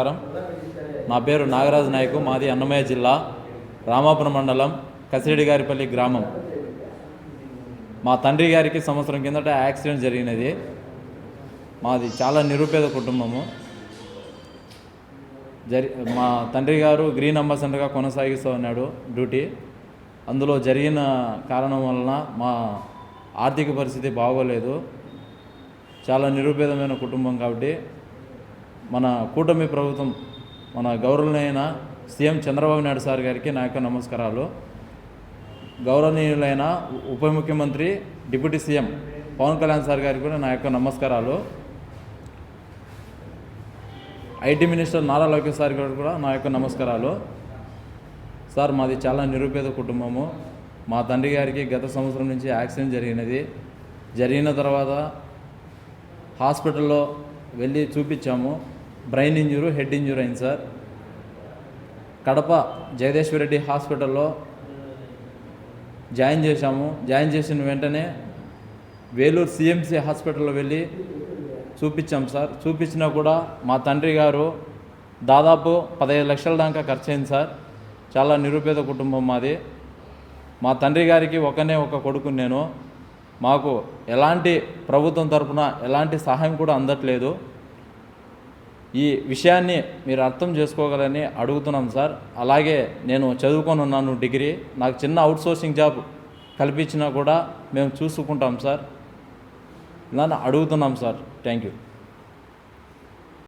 నమస్కారం. నా పేరు నాగరాజు నాయకు మాది అన్నమయ్య జిల్లా రామాపురం మండలం కసిరెడ్డిగారిపల్లి గ్రామం. మా తండ్రి గారికి సంవత్సరం కిందట యాక్సిడెంట్ జరిగినది. మాది చాలా నిరుపేద కుటుంబము. జరి మా తండ్రి గారు గ్రీన్ అంబాసిడర్గా కొనసాగిస్తూ ఉన్నాడు డ్యూటీ. అందులో జరిగిన కారణం వలన మా ఆర్థిక పరిస్థితి బాగోలేదు. చాలా నిరుపేదమైన కుటుంబం కాబట్టి మన కూటమి ప్రభుత్వం మన గౌరవనీయులైన సీఎం చంద్రబాబు నాయుడు సార్ గారికి నా యొక్క నమస్కారాలు. గౌరవనీయులైన ఉప ముఖ్యమంత్రి deputy CM Pawan Kalyan sir గారికి కూడా నా యొక్క నమస్కారాలు. IT minister Nara Lokesh sir గారికి కూడా నా యొక్క నమస్కారాలు. సార్ మాది చాలా నిరుపేద కుటుంబము. మా తండ్రి గారికి గత సంవత్సరం నుంచి యాక్సిడెంట్ జరిగినది. జరిగిన తర్వాత హాస్పిటల్లో వెళ్ళి చూపించాము. బ్రెయిన్ ఇంజురీ హెడ్ ఇంజూర్ అయింది సార్. కడప జగదేశ్వర రెడ్డి హాస్పిటల్లో జాయిన్ చేశాము. జాయిన్ చేసిన వెంటనే వేలూరు సిఎంసి హాస్పిటల్లో వెళ్ళి చూపించాం సార్. చూపించినా కూడా మా తండ్రి గారు దాదాపు పదహైదు లక్షల దాకా ఖర్చు అయింది సార్. చాలా నిరుపేద కుటుంబం మాది. మా తండ్రి గారికి ఒకనే ఒక కొడుకు నేను. మాకు ఎలాంటి ప్రభుత్వం తరఫున ఎలాంటి సహాయం కూడా అందట్లేదు. ఈ విషయాన్ని మీరు అర్థం చేసుకోగలని అడుగుతున్నాం సార్. అలాగే నేను చదువుకొని ఉన్నాను డిగ్రీ. నాకు చిన్న అవుట్సోర్సింగ్ జాబ్ కల్పించినా కూడా మేము చూసుకుంటాం సార్. ఇలా అడుగుతున్నాం సార్. Thank you.